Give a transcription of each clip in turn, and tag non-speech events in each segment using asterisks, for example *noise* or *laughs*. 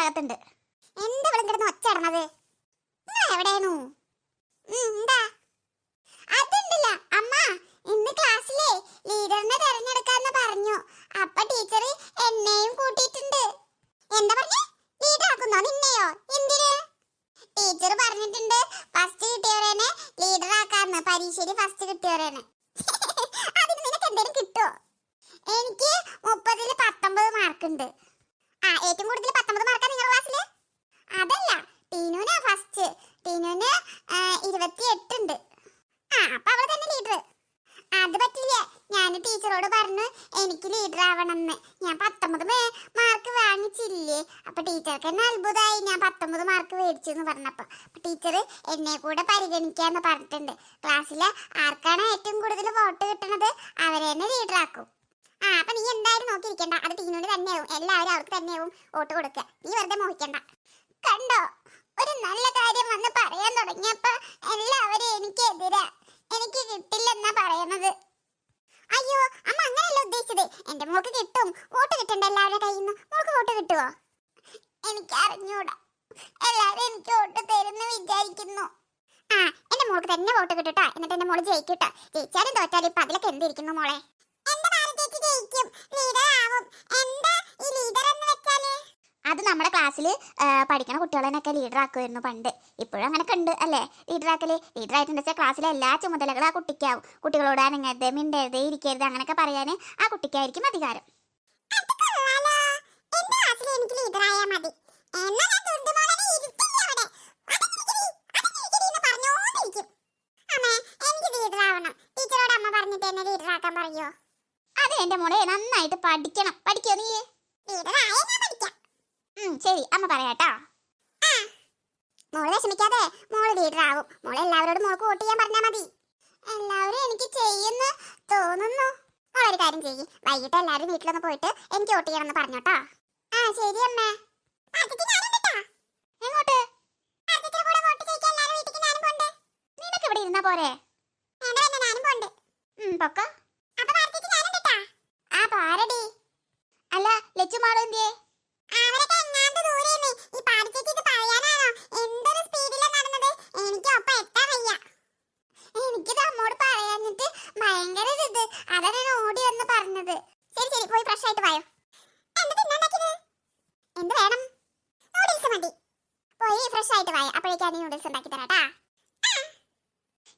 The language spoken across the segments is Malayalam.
അകത്തുണ്ട്. എന്താ ഇവിടെ കിടന്ന് ഒച്ച ഇടണത് എവിടെയാണു എന്താ? അതുണ്ടല്ല അമ്മ ഇന്ന് ക്ലാസ്സിലെ ലീഡറിനെ തെരഞ്ഞെടുക്കാന്ന് പറഞ്ഞു. അപ്പൊ ടീച്ചർ എന്നെയും കൂട്ടിയിട്ടുണ്ട്. എന്താ പറഞ്ഞു? ലീഡർ നിന്നെയോ? എന്തിന്? ടീച്ചർ പറഞ്ഞിട്ടുണ്ട് ഫസ്റ്റ് കിട്ടിയവരെന്നെ ലീഡർ ആക്കാന്ന് ഫസ്റ്റ് കിട്ടിയവരെന്നെ. *laughs* അതിന് നിനക്ക് എന്തെങ്കിലും കിട്ടുമോ എനിക്ക് മുപ്പതിൽ പത്തൊമ്പത് മാർക്ക് ഉണ്ട്. ആ ഏറ്റവും കൂടുതൽ പത്തൊമ്പത് മാർക്കാ നിങ്ങളുടെ ക്ലാസ്സിൽ അതല്ല ടീനുവിനാ ഫസ്റ്റ് ടീനുവിന് ഇരുപത്തി എട്ടുണ്ട് ആ അപ്പൊ അവൾ തന്നെ ലീഡർ അത് പറ്റില്ല? ഞാൻ ടീച്ചറോട് പറഞ്ഞു എനിക്ക് ലീഡർ ആവണമെന്ന്. ഞാൻ പത്തൊമ്പത് മാർക്ക് വാങ്ങിച്ചില്ലേ? അപ്പൊ ടീച്ചർക്ക് തന്നെ അത്ഭുതമായി. ഞാൻ പത്തൊമ്പത് മാർക്ക് മേടിച്ചു എന്ന് പറഞ്ഞപ്പോ ടീച്ചർ എന്നെ കൂടെ പരിഗണിക്കാന്ന് പറഞ്ഞിട്ടുണ്ട്. ക്ലാസ്സിലെ ആർക്കാണ് ഏറ്റവും കൂടുതൽ വോട്ട് കിട്ടണത്? അവരെ തന്നെ ലീഡർ ആക്കും. ആ അപ്പൊ നീ എന്തായാലും നോക്കിയിരിക്കണ്ട. അത് ടീനുവിന് തന്നെയാവും. എല്ലാവരും അവർക്ക് തന്നെയാവും വോട്ട് കൊടുക്കുക. നീ വെറുതെ മോഹിക്കണ്ട. കണ്ടോ? ഒരു നല്ല കാര്യം വന്ന് പറയാൻ തുടങ്ങിയപ്പോ എല്ലാവരും എനിക്കെതിരാ. എനിക്ക് കിട്ടില്ലെന്നാ പറയുന്നത്. അയ്യോ അമ്മ അങ്ങനെയല്ല ഉദ്ദേശിച്ചത്. എന്റെ മോൾക്ക് കിട്ടും. വോട്ട് കിട്ടണ്ട എല്ലാവരുടെ കയ്യിൽ നിന്ന്. മോൾക്ക് വോട്ട് കിട്ടുവോ? എനിക്ക് അറിഞ്ഞൂടാ എല്ലാവരും എനിക്ക് വോട്ട് തരുന്നു വിചാരിക്കുന്നു. ആ എന്റെ മോൾക്ക് തന്നെ വോട്ട് കിട്ടുട്ടാ. എന്നിട്ട് എന്റെ മോൾ ജയിക്കൂട്ടാ. ജയിച്ചാലും തോറ്റാലും ഇപ്പൊ അതിലൊക്കെ എന്തിരിക്കുന്നു മോളെ? അത് നമ്മുടെ ക്ലാസ്സിൽ പഠിക്കണ കുട്ടികളെന്നൊക്കെ ലീഡർ ആക്കുമായിരുന്നു പണ്ട് ഇപ്പോഴും അങ്ങനെയൊക്കെ ഉണ്ട് അല്ലേ ലീഡർ ആക്കൽ ലീഡർ ആയിട്ടുണ്ട് വെച്ചാൽ ക്ലാസ്സിലെ എല്ലാ ചുമതലകളും ആ കുട്ടിക്കാവും കുട്ടികളോട് അനങ്ങരുത് മിണ്ടരുത് ഇരിക്കരുത് അങ്ങനെയൊക്കെ പറയാൻ ആ കുട്ടിക്കായിരിക്കും അധികാരം എനിക്ക് leader മതി. എന്നാ ഞാൻ തുണ്ടുമോളനെ ഇരുത്തില്ല അവിടെ. പറഞ്ഞോണ്ടിരിക്കും. അമ്മേ, എനിക്ക് ലീഡർ ആവണം. ടീച്ചറോട് അമ്മ പറഞ്ഞിട്ട് എന്നെ ആക്കാൻ പറയോ? അത് എന്റെ മോളെ നന്നായിട്ട് പഠിക്കണം. പഠിക്കോ നീ? ശരി. അമ്മ പറയാട്ടോ. മോൾ വിഷമിക്കാതെ മോൾ ആവും. മോൾ എല്ലാവരോടും മോൾക്ക് വോട്ട് ചെയ്യാൻ പറഞ്ഞാ മതി. എല്ലാവരും എനിക്ക് ചെയ്യുന്ന തോന്നുന്നു. മോളൊരു കാര്യം ചെയ്യ്. വൈകിട്ട് എല്ലാവരും വീട്ടിലൊന്ന് പോയിട്ട് എനിക്ക് വോട്ട് ചെയ്യണമെന്ന് പറഞ്ഞോട്ടോ. ആ ശരി അമ്മേ. എങ്ങോട്ട്? നിനക്ക് ഇവിടെ ഇരുന്നാ പോരെ? പൊക്ക. ആ പാരടി അല്ല ലച്ചു എന്തിയേ?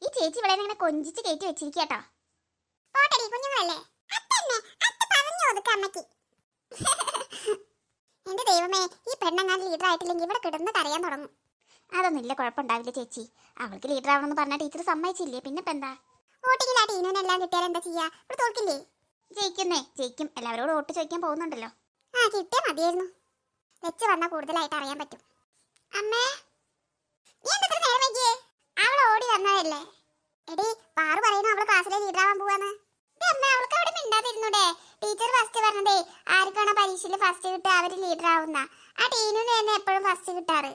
ഈ ചേച്ചി ഇവിടെ ഇങ്ങനെ കൊഞ്ചിച്ച് കയറ്റി വെച്ചിരിക്കട്ടോ പോട്ടടി കുഞ്ഞുങ്ങളല്ലേ? *laughs* എന്റെ ദൈവമേ ഈ പെണ്ണങ്ങാൻ ലീഡർ ആയിട്ടില്ലെങ്കിൽ ഇവിടെ കിടന്ന് കരയാൻ തുടങ്ങും. അതൊന്നും ഇല്ല കുഴപ്പമുണ്ടാവില്ല ചേച്ചി. അവൾക്ക് ലീഡർ ആവണമെന്ന് പറഞ്ഞ ടീച്ചർ സമ്മതിച്ചില്ലേ? പിന്നെ ഇപ്പൊ എന്താ? വോട്ടിങ്ങിലാ ടീനുവിനെല്ലാം കിട്ടിയാൽ എന്താ ചെയ്യാ? ഇവിടെ തോൽക്കില്ലേ? ജയിക്കുന്നേ ജയിക്കും. എല്ലാവരോടും വോട്ട് ചോദിക്കാൻ പോകുന്നുണ്ടല്ലോ. ആ കിട്ടിയാ മതിയായിരുന്നു. വെച്ച് വന്നാൽ കൂടുതലായിട്ട് അറിയാൻ പറ്റും. അമ്മേ നീ എന്താ നേരം വൈകിയേ? അവൾ ഓടി വന്നതല്ലേ? എടി പാറു പറയുന്നു അവൾ ക്ലാസ്സിലെ ലീഡർ ആവാൻ പോവാന്ന് ഇത് അമ്മ അവൾക്ക് അവിടെ മിണ്ടാതിരുന്നൂടെ. ടീച്ചർ ഫസ്റ്റ് പറഞ്ഞതേ ആർക്കാണോ പരീക്ഷയിൽ ഫസ്റ്റ് കിട്ടുക അവർ ലീഡർ ആവുന്ന. ആ ടീനുവിന് തന്നെ എപ്പോഴും ഫസ്റ്റ് കിട്ടാറ്.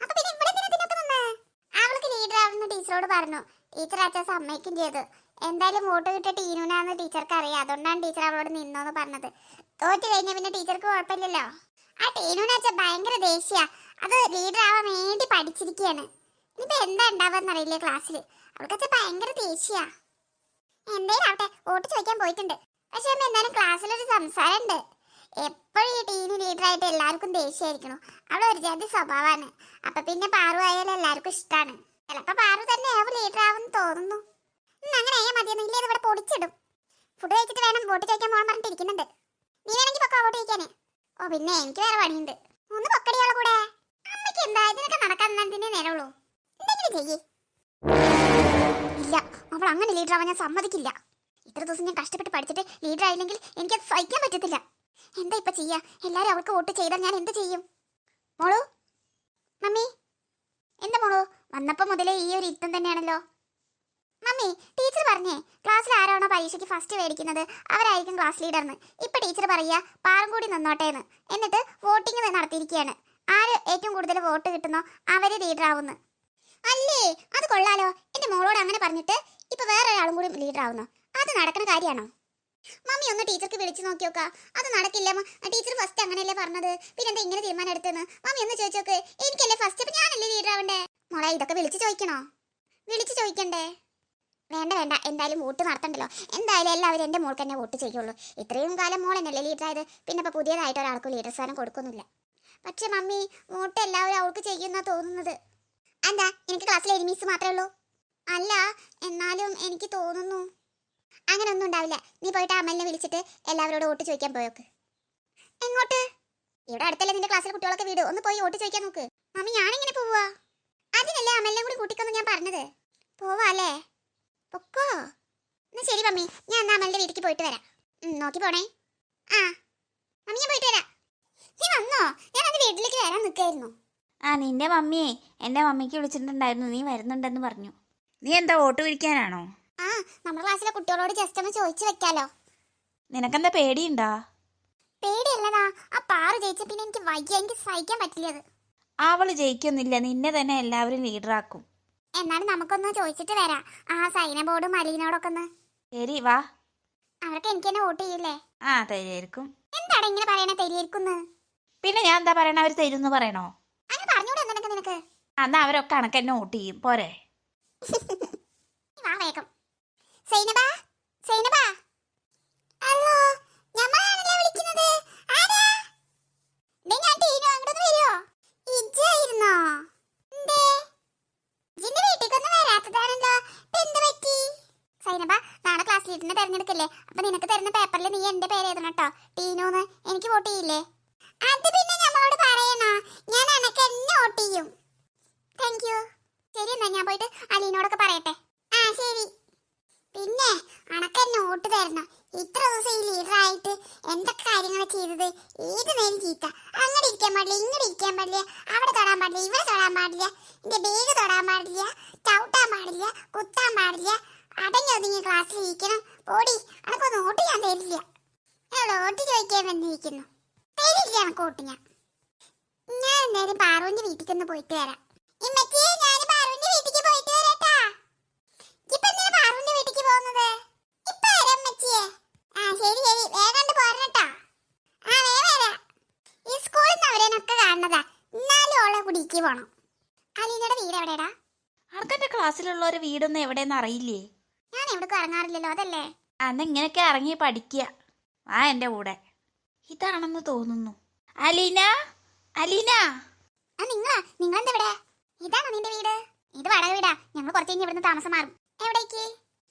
അപ്പൊ പിന്നെ ഇവിടെ അവൾക്ക് ലീഡർ ആവുന്ന ടീച്ചറോട് പറഞ്ഞു. ടീച്ചർ അച്ഛൻ സമ്മതിക്കും ചെയ്തു. എന്തായാലും വോട്ട് കിട്ടിയ ടീനുനാന്ന് ടീച്ചർക്ക് അറിയാം അതുകൊണ്ടാണ് ടീച്ചർ അവളോട് നിന്നോന്ന് പറഞ്ഞത്. തോറ്റ് കഴിഞ്ഞ പിന്നെ ടീച്ചർക്ക് കുഴപ്പമില്ലല്ലോ. ആ ടീനുവിനെ വെച്ചാൽ ഭയങ്കര ദേഷ്യ. അത് ലീഡർ ആവാൻ വേണ്ടി പഠിച്ചിരിക്കുകയാണ്. ഇനിയിപ്പോ എന്താ ഉണ്ടാവാന്നറിയില്ലേ ക്ലാസ്സിൽ അവൾക്കച്ച ഭയങ്കര ദേഷ്യ. എന്തേലും ആവട്ടെ വോട്ട് ചോദിക്കാൻ പോയിട്ടുണ്ട്. പക്ഷെ അമ്മ എന്തായാലും ക്ലാസ്സിലൊരു സംസാരമുണ്ട് എപ്പോഴും ഈ ടീന് ലീഡറായിട്ട് എല്ലാവർക്കും ദേഷ്യമായിരിക്കണം അവൾ ഒരു ജാതി സ്വഭാവമാണ് അപ്പൊ പിന്നെ പാറു ആയാലും എല്ലാവർക്കും ഇഷ്ടമാണ് ചിലപ്പോ പാറു തന്നെ ആവും ലീഡർ തോന്നുന്നു. അങ്ങനെ ആയാൽ മതിയൊന്നും ഇല്ലേ ഇവിടെ പൊടിച്ചിടും. ഫുഡ് കഴിച്ചിട്ട് വേണം വോട്ട് ചോദിക്കാൻ പോകാൻ പറഞ്ഞിട്ടിരിക്കുന്നുണ്ട് നീ വേണമെങ്കിൽ പൊക്കോ വോട്ട് ചോദിക്കാനേ ഓ പിന്നെ എനിക്ക് വേറെ പണിയുണ്ട്. ഒന്ന് പൊക്കടിയോളെ കൂടെ. അമ്മയ്ക്ക് എന്താ? ഇതിനൊക്കെ നടക്കാൻ തന്നെ നേരമുള്ളൂ എന്തെങ്കിലും ചെയ്യേ. അവൾ അങ്ങനെ ലീഡർ ആവാൻ ഞാൻ സമ്മതിക്കില്ല. ഇത്ര ദിവസം ഞാൻ കഷ്ടപ്പെട്ട് പഠിച്ചിട്ട് ലീഡർ ആയില്ലെങ്കിൽ എനിക്ക് അത് സഹിക്കാൻ പറ്റത്തില്ല. എന്താ ഇപ്പൊ ചെയ്യാ? എല്ലാരും അവൾക്ക് വോട്ട് ചെയ്താൽ ഞാൻ എന്ത് ചെയ്യും? മോളു? മമ്മി? എന്താ മോളു? വന്നപ്പോ മുതലേ ഈ ഒരു ഇരുത്തം തന്നെയാണല്ലോ. മമ്മി ടീച്ചർ പറഞ്ഞേ ക്ലാസ്സിൽ ആരാണോ പരീക്ഷയ്ക്ക് ഫസ്റ്റ് മേടിക്കുന്നത്? അവരായിരിക്കും ക്ലാസ് ലീഡർന്ന് ഇപ്പൊ ടീച്ചർ പറയാ പാറും കൂടി നിന്നോട്ടേന്ന് എന്നിട്ട് വോട്ടിംഗ് നടത്തിയിരിക്കുകയാണ്. ആര് ഏറ്റവും കൂടുതൽ വോട്ട് കിട്ടുന്നോ? അവർ ലീഡർ ആവുന്നു. അല്ലേ? അത് കൊള്ളാലോ. എന്റെ മോളോട് അങ്ങനെ പറഞ്ഞിട്ട് ഇപ്പൊ വേറൊരാളും കൂടി ലീഡർ ആവുന്നു? അത് നടക്കുന്ന കാര്യമാണോ മമ്മി ഒന്ന് ടീച്ചർക്ക് വിളിച്ചു നോക്കി അത് നടക്കില്ല ടീച്ചർ ഫസ്റ്റ് അങ്ങനെയല്ലേ പറഞ്ഞത്? പിന്നെ എന്താ ഇങ്ങനെ തീരുമാനം എടുത്തെന്ന് മമ്മി ഒന്ന് ചോദിച്ചു നോക്ക് എനിക്കല്ലേ ഫസ്റ്റ് അപ്പൊ ഞാനല്ലേ ലീഡർ ആവണ്ടേ? മോളെ ഇതൊക്കെ വിളിച്ചു ചോദിക്കണോ? വിളിച്ചു ചോദിക്കണ്ടേ? വേണ്ട വേണ്ട. എന്തായാലും വോട്ട് നടത്തണ്ടല്ലോ. എന്തായാലും എല്ലാവരും എന്റെ മോൾക്ക് തന്നെ വോട്ട് ചെയ്യുള്ളൂ ഇത്രയും കാലം മോൾ എന്നല്ലേ ലീഡർ ആയത്. പിന്നെ ഇപ്പോൾ പുതിയതായിട്ട് ഒരാൾക്ക് ലീഡർ സ്ഥാനം കൊടുക്കുന്നില്ല. പക്ഷെ മമ്മി വോട്ട് എല്ലാവരും അവൾക്ക് ചെയ്യുന്ന തോന്നുന്നത്. എന്താ? എനിക്ക് ക്ലാസ്സിലെ എനിമീസ് മാത്രമേ ഉള്ളൂ? അല്ല എന്നാലും എനിക്ക് തോന്നുന്നു. അങ്ങനെ ഒന്നും ഉണ്ടാവില്ല. നീ പോയിട്ട് അമ്മലിനെ വിളിച്ചിട്ട് എല്ലാവരോടും വോട്ട് ചോദിക്കാൻ പോയോക്ക്. എങ്ങോട്ട്? ഇവിടെ അടുത്തല്ലേ നിന്റെ ക്ലാസ്സിലെ കുട്ടികളൊക്കെ വീട്. ഒന്ന് പോയി വോട്ട് ചോദിക്കാൻ നോക്ക്. മമ്മി ഞാനെങ്ങനെ പോവാ? അതിനല്ലേ അമലിനെ കൂടി കൂട്ടിക്കൊന്ന് ഞാൻ പറഞ്ഞത്. പോവാ അല്ലേ? പൊക്കോ? എന്നാ ശരി മമ്മി. ഞാൻ എന്നാ അമലിന്റെ വീട്ടിലേക്ക് പോയിട്ട് വരാം. നോക്കി പോണേ. ആ. മമ്മി ഞാൻ പോയിട്ട് വരാം. നീ വന്നോ? ഞാൻ അത് വീട്ടിലേക്ക് വരാൻ നിൽക്കായിരുന്നു. ആ നിന്റെ മമ്മിയെ എന്റെ മമ്മിക്ക് വിളിച്ചിട്ടുണ്ടായിരുന്നു. നീ വരുന്നുണ്ടെന്ന് പറഞ്ഞു. നീ എന്താ വോട്ട് പിരിക്കാനാണോ ആ നമ്മുടെ ക്ലാസ്സിലെ കുട്ടികളോട് ജസ്റ്റ് ഒന്ന് ചോദിച്ചു വെക്കാലോ. നിനക്കെന്താ പേടിയുണ്ടോ? പേടിയല്ലടാ ആ പാറു ജയിച്ച പിന്നെ എനിക്ക് വയ്യ എനിക്ക് സഹിക്കാൻ പറ്റില്ല അത് അവൾ ജയിക്കൊന്നില്ല നിന്നെ തന്നെ എല്ലാവരും ലീഡറാക്കും എന്നാലും നമുക്കൊന്ന് ചോദിച്ചിട്ട് വരാം. ആ സൈനബോർഡും മലീനോടൊക്കെ ഒന്ന്. ശരി വാ. അവർക്ക് എനിക്ക് തന്നെ വോട്ട് ചെയ്യില്ലേ? ആ തരുമായിരിക്കും എന്താണ് ഇങ്ങനെ പറയണേ തെരിയിരിക്കുന്നു പിന്നെ ഞാൻ എന്താ പറയണ അവർ തരുമെന്ന് പറയണോ? അങ്ങനെ പറഞ്ഞൂടെ എന്തൊക്കെ നിനക്ക്. അന്ന് അവരൊക്കെ കണക്കെന്നെ വോട്ട് ചെയ്യും പോരെ. *laughs* വാ വേഗം. സൈനബ സൈനബ. ഹലോ ഞമ്മളാണല്ലോ വിളിക്കുന്നത്? ആരാ? ദേ ഞാൻ ടീനു അങ്ങോട്ട് വരുമോ ഇജ്ജായിരുന്നോ എന്തേ? ഇജിന്റെ വീട്ടിലേക്കൊന്നും വരാത്തതാണല്ലോ. എന്ത് പറ്റി? സൈനബ നാളെ ക്ലാസ് ലീഡറിനെ തിരഞ്ഞെടുക്കല്ലേ? അപ്പൊ നിനക്ക് തരുന്ന പേപ്പറിൽ നീ എന്റെ പേര് എഴുതണം കേട്ടോ ടീനൂന്ന് എനിക്ക് വോട്ട് ചെയ്യില്ലേ? അത് പിന്നെ ഞമ്മളോട് പറയണോ? ഞാൻ അനക്ക് എന്നെ വോട്ട് ചെയ്യും. താങ്ക് യു ശരി എന്നാ ഞാൻ പോയിട്ട് അലീനോടൊക്കെ പറയട്ടെ. ആ ശരി. പിന്നെ അണക്ക നോട്ട് തരണം. ഇത്ര ദിവസം ഈ ലീഡർ ആയിട്ട് എന്തൊക്കെ കാര്യങ്ങൾ ചെയ്തത്? ഏത് നേരം ചീത്ത? അങ്ങോട്ട് ഇരിക്കാൻ പാടില്ല ഇങ്ങോട്ട് ഇരിക്കാൻ പാടില്ല അവിടെ തൊടാൻ പാടില്ല ഇവിടെ തൊടാൻ പാടില്ല എന്റെ ബേഗ് തൊടാൻ പാടില്ല ചവിട്ടാൻ പാടില്ല കുത്താൻ പാടില്ല അടങ്ങി ഒതുങ്ങി ക്ലാസ്സിൽ ഇരിക്കണം. പോടി അനക്ക് നോട്ട് ഞാൻ തരില്ല. നോട്ട് ചോദിക്കാൻ വന്നിരിക്കുന്നു. തരില്ല എനക്ക് ഓട്ട് ഞാൻ. ഞാൻ എന്തായാലും പാറുവിന്റെ വീട്ടിൽ നിന്ന് പോയിട്ട് വരാം. ഞാൻ പാറുവിന്റെ വീട്ടിലേക്ക് പോയിട്ട് വരാട്ടാ ഇപ്പൊ എന്തിനാ പാറുവിന്റെ വീട്ടിലേക്ക് പോകുന്നത് ഇപ്പൊ വരാം അമ്മച്ചിയെ ആ ശരി ശരി. വേഗം പോരണട്ടാ ആ വേഗം വരാം. ഈ സ്കൂളിൽ നിന്ന് അവരേനൊക്കെ കാണുന്നതാ. എന്നാലും ഓളെ കുടിക്ക് പോണം. അലീനയുടെ വീട് എവിടെടാ അനക്കെന്റെ ക്ലാസ്സിലുള്ളവരെ വീടൊന്നും എവിടെയെന്ന് അറിയില്ലേ? ഞാൻ എവിടേക്കും ഇറങ്ങാറില്ലല്ലോ അതല്ലേ? അന്ന് ഇങ്ങനെയൊക്കെ ഇറങ്ങി പഠിക്കുക ആ എന്റെ കൂടെ. ഇതാണെന്ന് തോന്നുന്നു. അലീന? അലീന? ആ നിങ്ങളാ? നിങ്ങളെന്താ ഇവിടെ? ഇതാണോ നിന്റെ വീട്? ഇത് വടക വീടാ. ഞങ്ങൾ കുറച്ച് കഴിഞ്ഞ് ഇവിടുന്ന് താമസം മാറും. എവിടേക്ക്?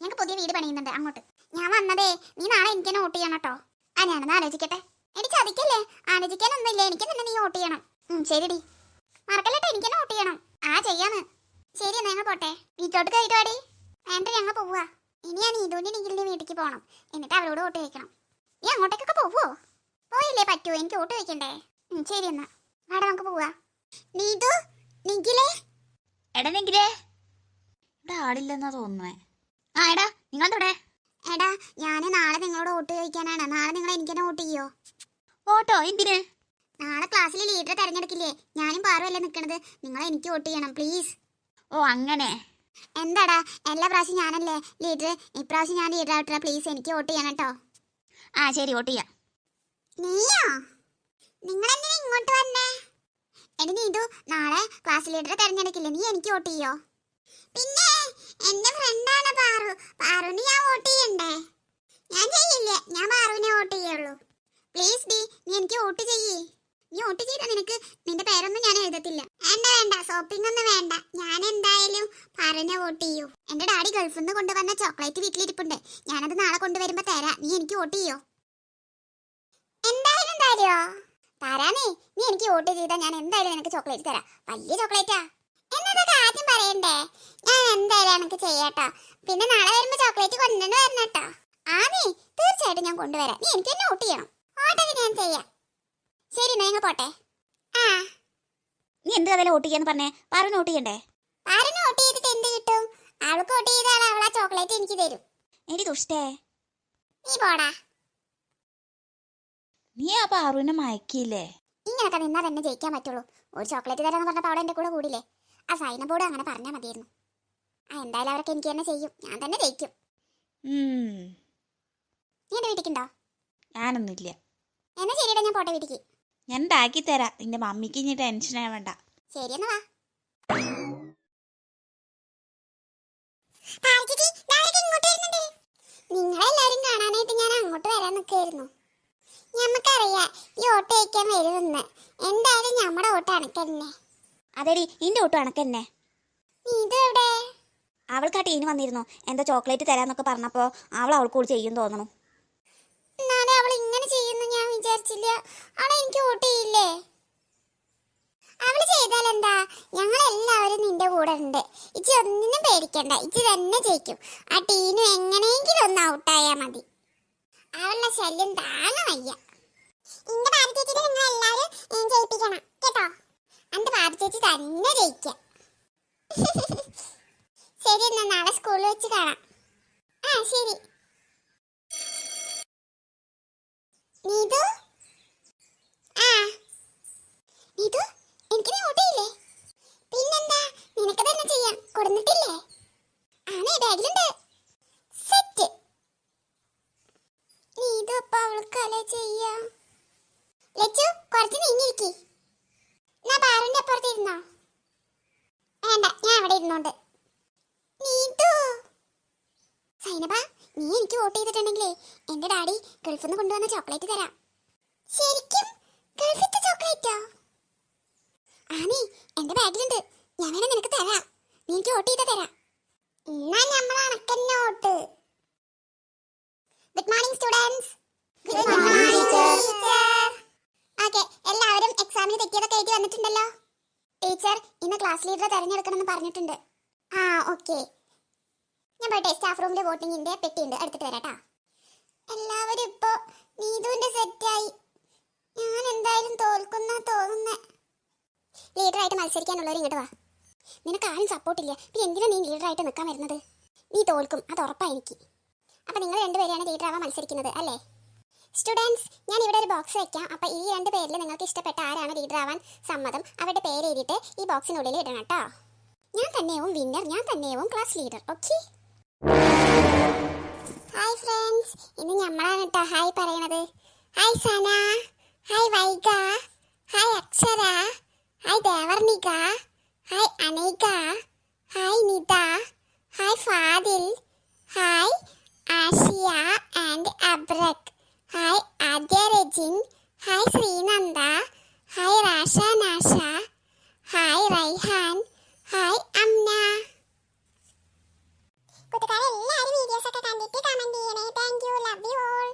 ഞങ്ങൾക്ക് പുതിയ വീട് പണിയുന്നുണ്ട് അങ്ങോട്ട്. ഞാൻ വന്നതേ നീ നാളെ എനിക്ക് തന്നെ വോട്ട് ചെയ്യണം കേട്ടോ. ആ ഞാനൊന്ന് ആലോചിക്കട്ടെ. എടി ചതിക്കല്ലേ? ആലോചിക്കാനൊന്നുമില്ല എനിക്ക് തന്നെ നീ വോട്ട് ചെയ്യണം. ശരിടി. മറക്കല്ലേട്ടോ എനിക്ക് തന്നെ വോട്ട് ചെയ്യണം. ആ ചെയ്യാന്ന്. ശരി എന്നാ ഞങ്ങൾ പോട്ടെ. വീട്ടിലോട്ട് കയറി പാടി വേണ്ട ഞങ്ങൾ പോവുക. ഇനി ഞാൻ നീതുവിന്റെ നീ വീട്ടിലേക്ക് പോകണം എന്നിട്ട് അവരോട് വോട്ട് ചോദിക്കണം. നീ അങ്ങോട്ടേക്കൊക്കെ പോവോ? പോയില്ലേ പറ്റൂ എനിക്ക് വോട്ട് ചോദിക്കണ്ടേ? ശരി എന്നാ. വാടാ നമുക്ക് പോവാ. നീതു നിഖിലേ. എടനെങ്കിലേ ഇവിടെ ആളില്ലെന്നാ തോന്നുന്നേ. ആ എടാ നിങ്ങളെന്തവിടെ എടാ ഞാൻ നാളെ നിങ്ങളോട് വോട്ട് ചോദിക്കാനാണ്. നാളെ നിങ്ങൾ എനിക്ക് തന്നെ വോട്ട് ചെയ്യോ? ഓട്ടോ എന്തിന്? നാളെ ക്ലാസ്സിൽ ലീഡറെ തിരഞ്ഞെടുക്കില്ലേ? ഞാനും പാറുമല്ലേ നിൽക്കണത് നിങ്ങൾ എനിക്ക് വോട്ട് ചെയ്യണം പ്ലീസ്. ഓ അങ്ങനെ. എന്താടാ? എല്ലാ പ്രാവശ്യം ഞാനല്ലേ? ലീഡർ ഇപ്രാവശ്യം ഞാൻ ലീഡർ ആവട്ടെ പ്ലീസ് എനിക്ക് വോട്ട് ചെയ്യണം കേട്ടോ. ആ ശരി വോട്ട് ചെയ്യാം. നീയോ? നിങ്ങൾ എന്തിനാ ഇങ്ങോട്ട് വന്നേ? എടി നീതു നാളെ ക്ലാസ് ലീഡറെ തിരഞ്ഞെടുക്കില്ലേ? നീ എനിക്ക് വോട്ട് ചെയ്യോ? പിന്നെ എന്റെ ഫ്രണ്ടാണ് പാറു. പാറുവിന് ഞാൻ വോട്ട് ചെയ്യണ്ടേ? ഞാൻ ചെയ്യില്ല. ഞാൻ പാറുവിനെ വോട്ട് ചെയ്യുള്ളൂ. പ്ലീസ് ഡി നീ എനിക്ക് വോട്ട് ചെയ്യേ. നീ വോട്ട് ചെയ്താൽ നിനക്ക് നിന്റെ പേരൊന്നും ഞാൻ എഴുതത്തില്ല. വേണ്ട വേണ്ട. ഷോപ്പിംഗ് ഒന്നും വേണ്ട. ഞാൻ എന്തായാലും പാറുവിനെ വോട്ട് ചെയ്യൂ. എന്റെ ഡാഡി ഗൾഫിൽ നിന്ന് കൊണ്ടുവന്ന ചോക്ലേറ്റ് വീട്ടിലിരിപ്പുണ്ട്. ഞാനത് നാളെ കൊണ്ടുവരുമ്പോ തരാം. നീ എനിക്ക് വോട്ട് ചെയ്യോ? എന്തായാലും തരുമോ തരാനേ നീ എനിക്ക് വോട്ട് ചെയ്താൽ ഞാൻ എന്തായാലും നിനക്ക് ചോക്ലേറ്റ് തരാം. വലിയ ചോക്ലേറ്റാ. എന്നതൊക്കെ ആദ്യം പറയണ്ടേ? ഞാൻ എന്തായാലും എനിക്ക് ചെയ്യാട്ടോ. പിന്നെ നാളെ വരുമ്പോ ചോക്ലേറ്റ് കൊണ്ടുവന്ന് വരണം കേട്ടോ. ആ നീ തീർച്ചയായിട്ടും ഞാൻ കൊണ്ടുവരാം. നീ എനിക്ക് തന്നെ വോട്ട് ചെയ്യണം. ഓട്ടൊക്കെ ഞാൻ ചെയ്യാം. ശരി നിങ്ങൾ പോട്ടെ. ആ. നീ എന്ത് കഥയില വോട്ട് ചെയ്യാന്ന് പറഞ്ഞേ? പറഞ്ഞു വോട്ട് ചെയ്യണ്ടേ? ആരെന്നെ വോട്ട് ചെയ്തിട്ട് എന്ത് കിട്ടും? അവൾക്ക് വോട്ട് ചെയ്താൽ അവൾ ആ ചോക്ലേറ്റ് എനിക്ക് തരും. എടി ദുഷ്ടേ. നീ പോടാ. നീ ആ പാറുവിനെ മയക്കിയില്ലേ? ഇങ്ങനൊക്കെ നിന്നാ തന്നെ ജയിക്കാൻ പറ്റുള്ളൂ. ഒരു ചോക്ലേറ്റ് തരാന്ന് പറഞ്ഞപ്പോൾ അവളെ എന്റെ കൂടെ കൂടില്ലേ? ആ സൈനബോർഡ് അങ്ങനെ പറഞ്ഞാൽ മതിയായിരുന്നു. ആ എന്തായാലും അവരൊക്കെ എനിക്ക് തന്നെ ചെയ്യും. ഞാൻ തന്നെ ജയിക്കും. നീ എന്റെ വീട്ടിക്കുണ്ടോ? ഞാനൊന്നുമില്ല. എന്നാ ശരിയടാ ഞാൻ പോട്ടെ വീട്ടിക്ക്. ഞാൻ ഉണ്ടാക്കി തരാം. നിന്റെ മമ്മിക്ക് ഇനി ടെൻഷൻ ആവണ്ട. ശരി എന്നാ വാ. നിങ്ങളെല്ലാരും കാണാനായിട്ട് ഞാൻ അങ്ങോട്ട് വരാൻ നിൽക്കായിരുന്നു ഞമ്മക്കറിയാം ഈ ഓട്ടോ അയക്കാൻ വരുമെന്ന് എന്തായാലും നമ്മുടെ ഓട്ടോ അണക്കന്നെ. അതെടി ഇന്റെ ഒട്ടും അണക്കന്നെ ഇത് എവിടെ അവൾക്ക് ആ ടീന് വന്നിരുന്നു. എന്താ ചോക്ലേറ്റ് തരാന്നൊക്കെ പറഞ്ഞപ്പോ അവൾ അവൾക്ക് കൂടി ചെയ്യും തോന്നണു എന്നാലും അവൾ ഇങ്ങനെ ചെയ്യുന്നു ഞാൻ വിചാരിച്ചില്ല. അവളെ എനിക്ക് വോട്ട് ചെയ്യില്ലേ? ചെയ്താലെന്താ? ചെയ്താൽ എന്താ ഞങ്ങൾ എല്ലാവരും നിന്റെ കൂടെ ഉണ്ട്. ഇച്ചി ഒന്നിനും പേടിക്കണ്ട. ഇച്ചി തന്നെ ജയിക്കും. ആ ടീനു എങ്ങനെയെങ്കിലും ഒന്ന് ഔട്ടായാ മതി. അവളുടെ ശല്യം താങ്ങ വയ്യ. ഇന്റെ ഭാരതേച്ചിനെ നിങ്ങൾ എല്ലാവരും ജയിപ്പിക്കണം. കേട്ടോ? അന്റെ ചേച്ചി തന്നെ ജയിക്കാം. *laughs* ശരി എന്നാ നാളെ സ്കൂളിൽ വെച്ച് കാണാം. ആ ശരി നീതു ആ നീതു എനിക്ക് നീ ഓട്ടിയില്ലേ പിന്നെന്താ നിനക്ക് തന്നെ ചെയ്യാം കൊടുന്നിട്ടില്ലേ ആണ് ബാഗിലുണ്ട് സെറ്റ് നീതു അപ്പൊ അവൾക്കല ചെയ്യാം ലച്ചു കുറച്ച് നീങ്ങിരിക്കി എന്നാ ബാറിന്റെ അപ്പുറത്ത് ഇരുന്നോ വേണ്ട ഞാൻ അവിടെ ഇരുന്നോണ്ട്. നീതു സൈനബ നീ എനിക്ക് വോട്ട് ചെയ്തിട്ടുണ്ടെങ്കിലേ എന്റെ ഡാഡി ഗൾഫിൽ നിന്ന് കൊണ്ടുവന്ന ചോക്ലേറ്റ് തരാം. ശരിക്കും ഗൾഫിത്തെ ചോക്ലേറ്റോ? ആനേ എന്റെ ബാഗിലുണ്ട്. ഞാൻ വേണേ നിനക്ക് തരാം. നീ എനിക്ക് വോട്ട് ചെയ്താ തരാം. എന്നാ നമ്മൾ അണക്കന്നെ vote? Good morning students good morning, teacher. Okay എല്ലാവരും എക്സാമിന് തെറ്റിയതൊക്കെ എഴുതി വന്നിട്ടുണ്ടല്ലോ ടീച്ചർ ഇന്ന് ക്ലാസ് ലീഡറെ തെരഞ്ഞെടുക്കണമെന്ന് പറഞ്ഞിട്ടുണ്ട്. ആ ഓക്കെ ഞാൻ പോട്ടെ സ്റ്റാഫ് റൂമിലെ വോട്ടിങ്ങിന്റെ പെട്ടിയുണ്ട്. എടുത്തിട്ട് വരാട്ടാ എല്ലാവരും ഇപ്പോ നീതുവിന്റെ സെറ്റായി ഞാൻ എന്തായാലും തോൽക്കുന്ന തോന്നുന്നേ. ലീഡറായിട്ട് മത്സരിക്കാനുള്ളവർ ഇങ്ങോട്ട് വാ. നിനക്ക് ആരും സപ്പോർട്ടില്ല പിന്നെ എന്തിനാ നീ ലീഡറായിട്ട് നിൽക്കാൻ വരുന്നത്? നീ തോൽക്കും. അത് ഉറപ്പാണ് എനിക്ക്. അപ്പൊ നിങ്ങൾ രണ്ടുപേരെയാണ് ലീഡറാവാൻ മത്സരിക്കുന്നത് അല്ലേ? സ്റ്റുഡൻസ് ഞാൻ ഇവിടെ ഒരു ബോക്സ് വെക്കാം. അപ്പോൾ ഈ രണ്ട് പേരിൽ നിങ്ങൾക്ക് ഇഷ്ടപ്പെട്ട ആരാണ് ആവാൻ സമ്മതം? അവരുടെ പേര് എഴുതിയിട്ട് ഈ ബോക്സിനുള്ളിൽ ഇടണം കേട്ടോ. ഞാൻ തന്നെയാവും വിന്നർ ഞാൻ തന്നെയാവും class leader okay hi friends ഇന്ന് നമ്മളാണ് കേട്ടോ ഹായ് പറയണത്. ഹായ് സന. ഹായ് വൈഗ. ഹായ് അക്ഷര. ഹായ് ദേവർണിക. ഹായ് അനേക. Hi Nita. Hi Fadil. Hi Ashiya and അബ്രക്. Hi ആദ്യ Rachin hi Sreenanda hi രാഷ നാഷ hi Raihan hi Amna കൂട്ടുകാരെല്ലാവരും videos ഒക്കെ കണ്ടിട്ട് കമന്റ് ചെയ്യണേ. Thank you love you all